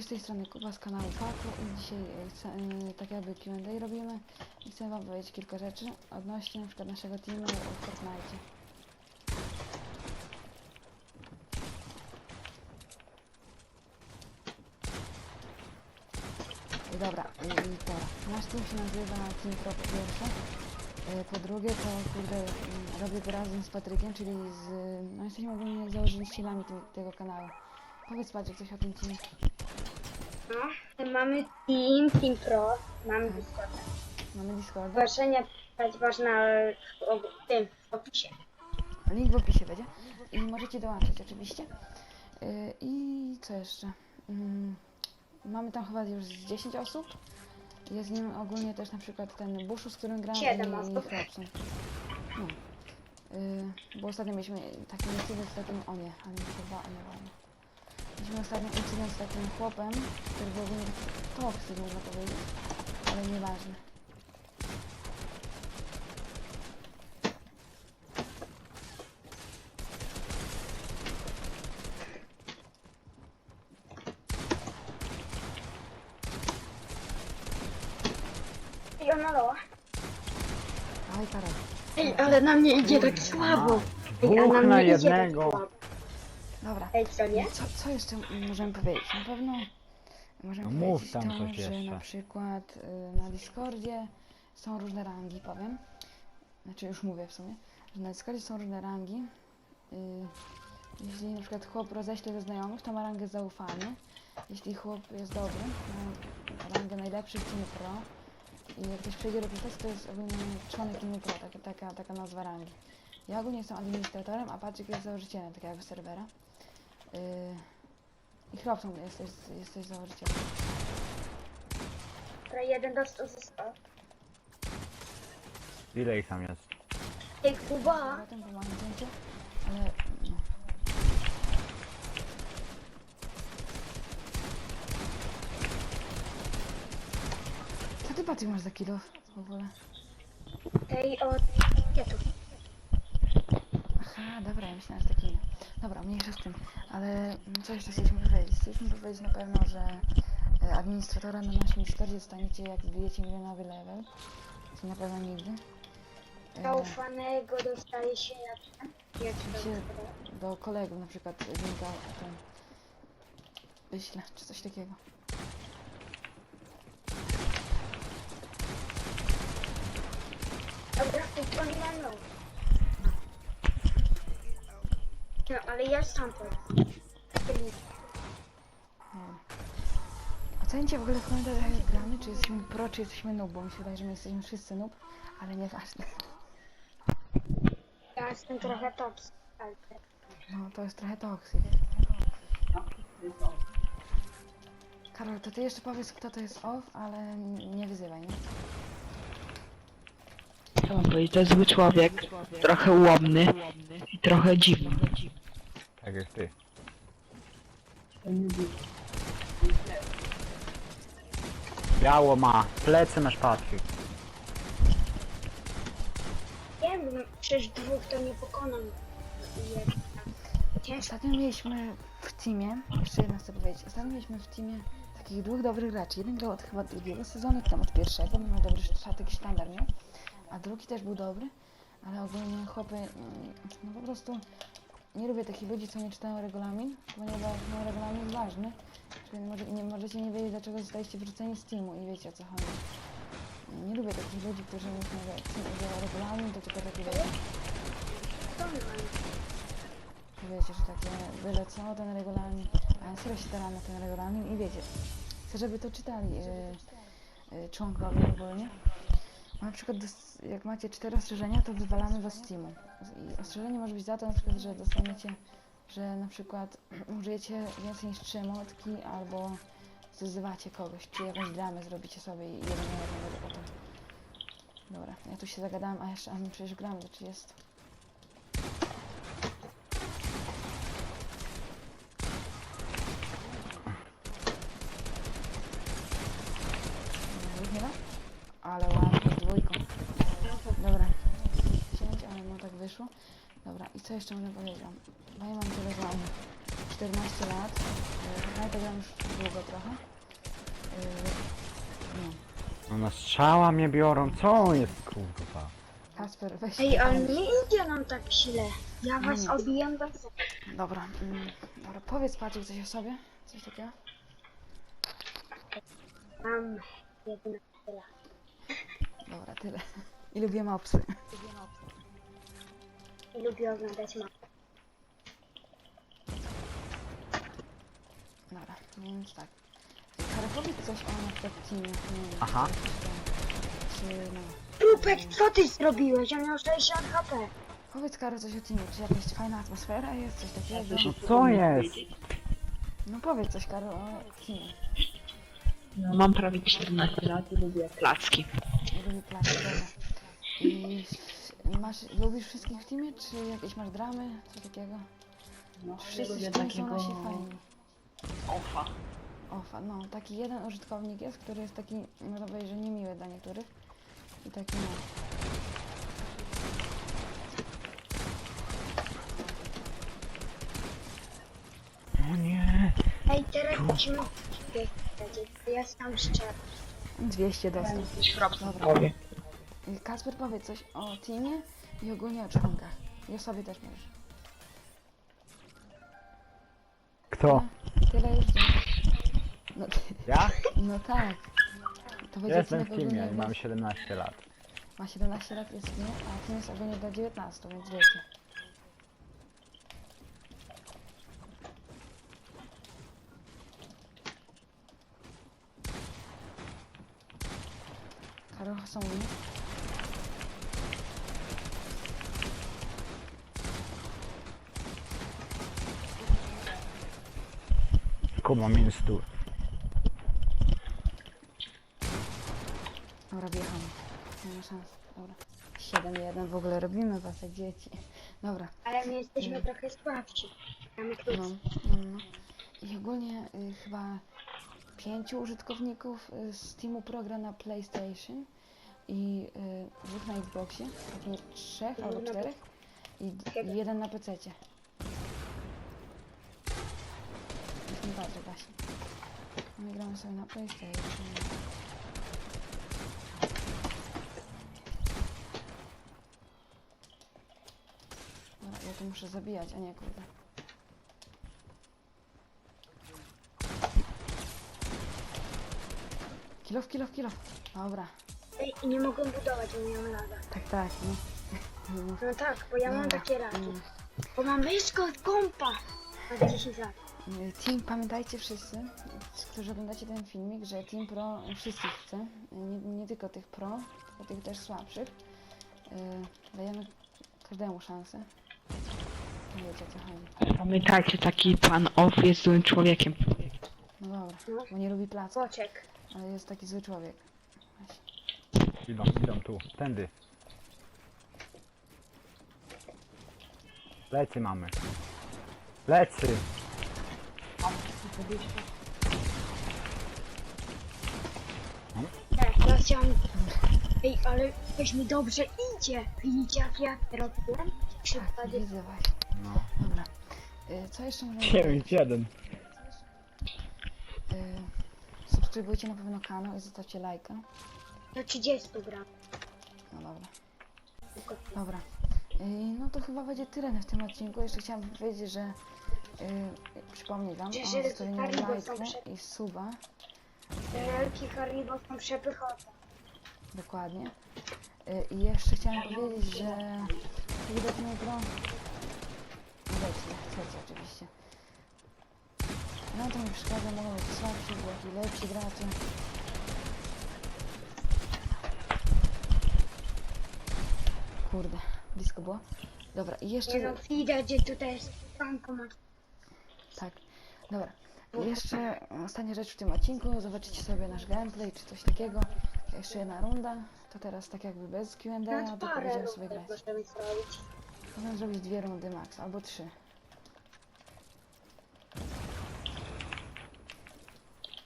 Z tej strony Kuba z kanału Paku i dzisiaj e, chcę, e, tak jakby Q&A robimy i chcę wam powiedzieć kilka rzeczy odnośnie przykład naszego teamu w Fortnite. Dobra, i, i pora. Nasz team się nazywa Team Pro po pierwsze. E, Po drugie to kurde mm, robię go razem z Patrykiem, czyli z... no jesteśmy ogólnie założycielami te, tego kanału. Powiedz Patryk coś o tym teamie. No, mamy Team, Team Pro, mamy Discorda. Mamy Discorda. Zgłoszenia pisać można w, tym, w opisie. Link w opisie będzie. I możecie dołączyć oczywiście. Yy, I co jeszcze? Ym, mamy tam chyba już z 10 osób. Jest nim ogólnie też na przykład ten Buszu, z którym grałem Siedem i, i osób. Robson. No. Yy, bo ostatnio mieliśmy taki incydent z takim, o nie, ale nie chyba, o nie, o nie. Mieliśmy ostatnio incydent z takim chłopem, który był ogólnie toksik, można powiedzieć, ale nieważne. I ona loła. Aj. Ej, ale na mnie idzie tak słabo. Ej, a Dwóch na mnie idzie jednego. Tak słabo. Dobra. Ej, co nie? Co, co jeszcze możemy powiedzieć? Na pewno możemy No mów powiedzieć tam to, coś że jeszcze. na przykład y, na Discordzie są różne rangi, powiem. Znaczy już mówię w sumie, że na Discordzie są różne rangi. Y, jeśli na przykład chłop roześle do znajomych, to ma rangę zaufany. Jeśli chłop jest dobry, ma rangę najlepszy w Teamie Pro. I jak ktoś przejdzie do protest, to jest ogólnie członek Teamu Pro, taka, taka, taka nazwa rangi. Ja ogólnie jestem administratorem, a Patryk jest założycielem takiego serwera. Yy, I Chrobson jesteś, jesteś założycielem. Dobra, jeden dostał został. Ile ich tam jest? Ej, Kuba! Potem pomagam cię, ale... No. Co ty Patryk masz za kilo w ogóle? Ej, od... Gdzie tu? Aha, dobra, ja myślałam, że taki... Dobra, mniejsza z tym, ale mm, co jeszcze chcieliśmy powiedzieć? Chcieliśmy powiedzieć na pewno, że e, administratora na naszym Discordzie dostaniecie jak wbijecie milionowy level. Co na pewno nigdy. E, Zaufanego dostaje się jak... Jak to się do kolegów na przykład linka ten wyślę, czy coś takiego. Dobra, ej, ale ja sam to. Ocencie w ogóle w komentarzach jak gramy, czy jesteśmy pro, czy jesteśmy noob, bo mi się wydaje, że my jesteśmy wszyscy noob, ale nieważne. Ja jestem trochę tops. No to jest trochę toksik. Karol, to ty jeszcze powiedz kto to jest off, ale nie wyzywaj, nie? Mam powiedzieć, to jest zły człowiek, trochę ułomny i trochę dziwny. Tak jak ty. Biało ma, plecy masz Patryk. Nie wiem, przecież dwóch to nie pokonam. Ciężko. Ostatnio mieliśmy w teamie, jeszcze jedna chcę powiedzieć, ostatnio mieliśmy w teamie takich dwóch dobrych graczy. Jeden grał od chyba drugiego sezonu, tam od pierwszego, miał dobry taki sztandar miał, a drugi też był dobry, ale ogólnie chłopy, mm, no po prostu nie lubię takich ludzi, co nie czytają regulamin, ponieważ no, regulamin jest ważny. Czyli może, nie, możecie nie wiedzieć, dlaczego zostaliście wyrzuceni z teamu i wiecie o co chodzi. Nie lubię takich ludzi, którzy myślą, że regulamin, to tylko takie wiecie. Wiecie, że takie byle co, ten regulamin, a serio się staram na ten regulamin i wiecie, chcę, żeby to czytali yy, yy, członkowie ogólnie. Na przykład, jak macie cztery ostrzeżenia, to wywalamy was z teamu. Ostrzeżenie może być za to, na przykład, że dostaniecie, że na przykład użyjecie więcej niż trzy emotki, albo zzywacie kogoś, czy jakąś dramę zrobicie sobie i jeden na jednego potem. Dobra, ja tu się zagadałam, a jeszcze, a my przecież gramy do 30. Nie ma? Ale ładnie, dwójką. Dobra. 10, ale no tak wyszło. Dobra, i co jeszcze będę powiedział? Bo ja mam tyle żony. 14 lat. Yy, ja to gram już długo trochę. Yy, no. No na strzała mnie biorą, co jest kurwa? Kasper, weź. Ej, ale nie idzie nam tak źle. Ja was Nie. obijam was. Dobra, mm, dobra, powiedz Patryk coś o sobie. Coś takiego? Mam jedno tyle. Dobra, tyle. I lubię mopsy. Lubię oglądać mapę. Dobra, więc tak. Kara, powiedz coś o na przykład teamie. Nie wiem, Aha. Czy, no. Rupek, co ty zrobiłeś? On miał 60 HP. Powiedz Karo coś o teamie. Czy jakaś fajna atmosfera jest? Coś takiego? No co jest? No powiedz coś Karo o teamie. No, mam prawie 14 lat i lubię placki. Lubi plac, dobra. I masz, lubisz wszystkich w teamie? Czy jakieś masz dramy? Coś takiego? No, wszyscy w teamie są nasi fajni? ofa. Ofa, no, taki jeden użytkownik jest, który jest taki, można powiedzieć, że niemiły dla niektórych. I taki no. No nie. Ej, teraz musimy... Ja sam szczerze. 200 dostał. Dobra. powie. Kasper powie coś o teamie i ogólnie o członkach. I o sobie też możesz. Kto? Tyle już dzięki. No, ty- Ja? no tak. To będzie Jestem odcinek w teamie ogólnie i mam dla- 17 lat. Ma 17 lat jest w teamie, a team jest ogólnie do 19, więc wiecie. Karol są Kuba minus tu. Dobra, wjechamy. Nie ma szans. Dobra. 7-1 w ogóle robimy was jak dzieci. Dobra. Ale my jesteśmy trochę słabsi. Mamy No, krótki. no, no. I ogólnie y, chyba pięciu użytkowników y, z Teamu Pro gra na PlayStation i y, dwóch na Xboxie, pewnie trzech albo na czterech i d- jeden na PC-cie. Patrzę właśnie. My gramy sobie na PlayStation. Dobra, ja tu muszę zabijać, a nie kurde. Kilof, kilof, kilof. Dobra. Ej, i nie mogłem budować, bo miałem laga. Tak, tak, no. No, tak, bo ja mam Dobra, takie lagi. Bo mam myszkę od kompa. Na 10 lat. Team, pamiętajcie wszyscy, którzy oglądacie ten filmik, że Team Pro wszystkich chce. Nie, nie tylko tych pro, tylko tych też słabszych. Y, Dajemy każdemu szansę. Wiecie o co chodzi. Pamiętajcie, taki pan off jest złym człowiekiem. No dobra, bo nie lubi placu, Boczek. ale jest taki zły człowiek. Idą, idą tu, tędy. Lecy mamy. Lecy! Tak, ja chciałam... Ej, ale coś mi dobrze idzie. Widzicie jak ja robiłem? Tak, widzę właśnie. No. Dobra. Y, Co jeszcze możemy powiedzieć? 9-1. Y, Subskrybujcie na pewno kanał i zostawcie lajka. Do 30 gram. No dobra. Dobra. Yy, no to chyba będzie tyle w tym odcinku. Jeszcze chciałam powiedzieć, że przypomnij wam o zostawieniu Haribo są lajka prze- i suba. Wielki Haribo są. Dokładnie. Yy, I jeszcze chciałam powiedzieć, że widać. Wiecie, jak chcecie oczywiście. No to mi przeszkadza, mogą być słabsi, bardziej lepsi gracze. Kurde, blisko było. Dobra, i jeszcze... Nie no, widać, gdzie tutaj jest bankomat. Tak, dobra. Jeszcze ostatnia rzecz w tym odcinku. Zobaczycie sobie nasz gameplay czy coś takiego. Jeszcze jedna runda. To teraz tak jakby bez Q&A, Nawet tylko parę będziemy sobie grać. możemy zrobić. Możemy zrobić dwie rundy max, albo trzy.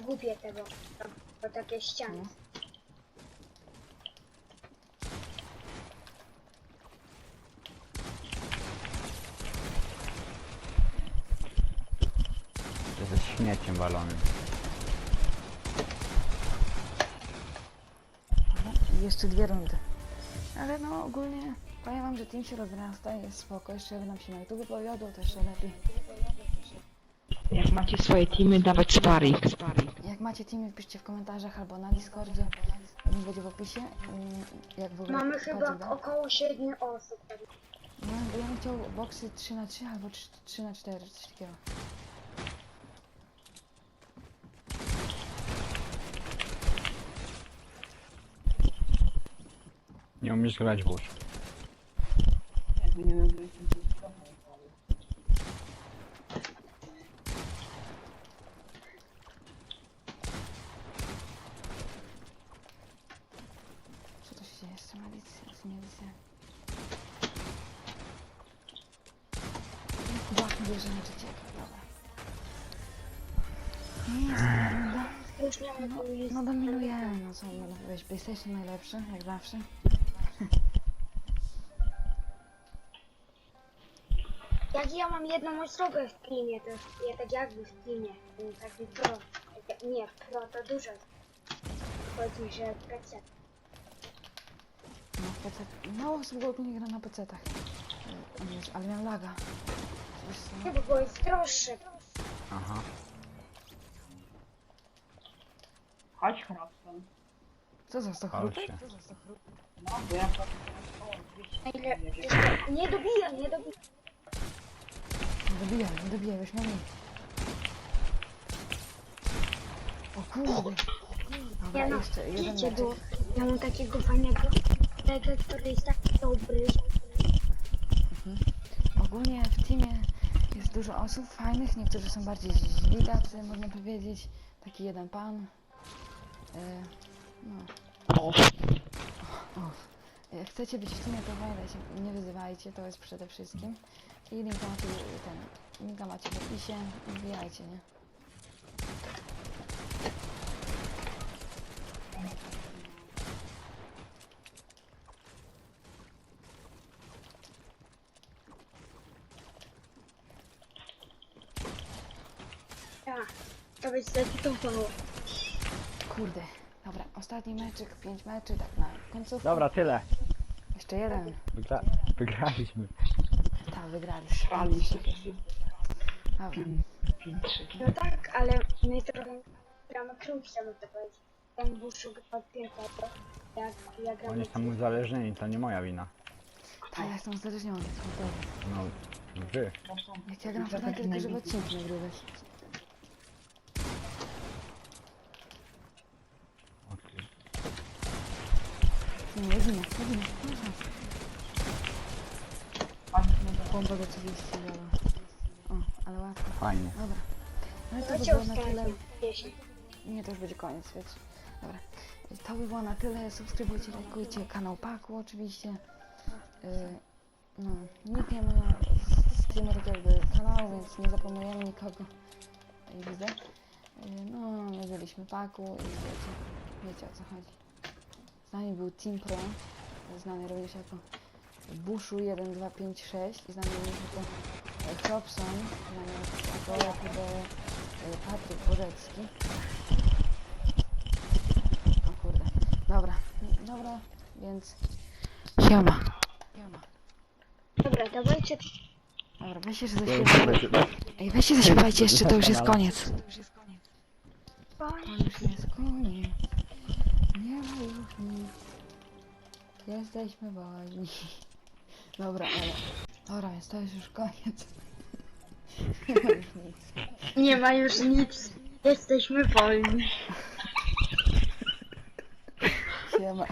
Głupie tego. To, to takie ściany. No. walonym. I jeszcze dwie rundy. Ale no ogólnie powiem wam, że team się rozrasta, jest spoko, jeszcze jakby nam się na YouTube powiodło, to jeszcze lepiej. Jak macie swoje teamy, dawać sparring. Jak macie teamy, piszcie w komentarzach albo na Discordzie, link będzie w opisie. Mm, Jak w ogóle Mamy chyba da? około 7 osób. No, bo ja bym chciał boksy 3 na 3 albo 3 na 4 coś takiego. Nie umiesz grać w łóż. Co to się dzieje z tym edycją, z tym edycją? Kubach bierze na trzeciego, dobra. Nie jest to. Już nie ma No, no dominujemy, no co można powiedzieć, PlayStation najlepszy, jak zawsze. Ja mam jedną osobę w teamie, to ja tak jakby w teamie. Taki pro. Nie, pro to dużo. Powiedzmy, że PC. No, PC, mało osób ogólnie gra na PC-tach. O nie, ale miałem laga. Wiesz co, Nie, bo było jest droższe. Aha. Chodź, Hrabson. Co za 100 Pal chrupek? się. Co za 100 chrupek? No, bo ja patrzę. O, 200 Na ile... bierze. jeszcze- Nie dobijam, nie dobijam. Nie dobijaj, nie dobijaj, weź mnie. O kurde. Dobra, Ja no, jeszcze jeden wiecie, bo meczek. ja mam takiego fajnego kolegę, który jest taki dobry. Ogólnie w teamie jest dużo osób fajnych, niektórzy są bardziej źli tacy, można powiedzieć. Taki jeden pan. E, no, O, o. Jak chcecie być w teamie, to pamiętajcie, nie wyzywajcie, to jest przede wszystkim. I linka macie, ten, linka macie w opisie, wbijajcie, nie? Ja, to byś zdecydował. Ostatni meczek, pięć meczy, tak na końcówkę. Dobra, tyle. Jeszcze jeden. Wygra wygraliśmy. Tak, wygraliśmy. Trali się. Dobra. No tak, ale my trochę gramy krótsze, no to powiedzieć. Ten Buszu gra pięknego. Jak ja gram... Oni są uzależnieni, to nie moja wina. Tak, ja jestem uzależniony. super. No, wy. Jak ja gram w Fortnite, tylko żeby odcinki nagrywać. Nie, nie ginę, nie ginę. nie szans. Bomba go 30 dała. O, ale łatwo. Fajnie. Dobra. No i to by było na tyle. ostatnio. 10. Nie, to już będzie koniec, wiecie. Dobra. To by było na tyle. Subskrybujcie, lajkujcie kanał Paku oczywiście. Yy, no, nikt nie ma streamer jakby kanału, więc nie zapomniemy nikogo. I widzę. Yy, no, my byliśmy Paku i wiecie, wiecie o co chodzi. Z nami był Team Pro, znany również jako Bushu 1256 i znany również jako e, Chopson, znany jako, jako e, Patryk Borecki. O kurde. Dobra, dobra, więc siema. Siema. Dobra, dawajcie Dobra, weźcie, że zaśpiewajcie. Ej, weźcie zaśpiewajcie jeszcze, to już jest koniec. To już jest koniec. To już jest koniec. Nie ma już nic. Jesteśmy wolni. Dobra, ale... Dobra, więc to jest już koniec. Nie ma już nic. Nie ma już nic. Jesteśmy wolni. Siema.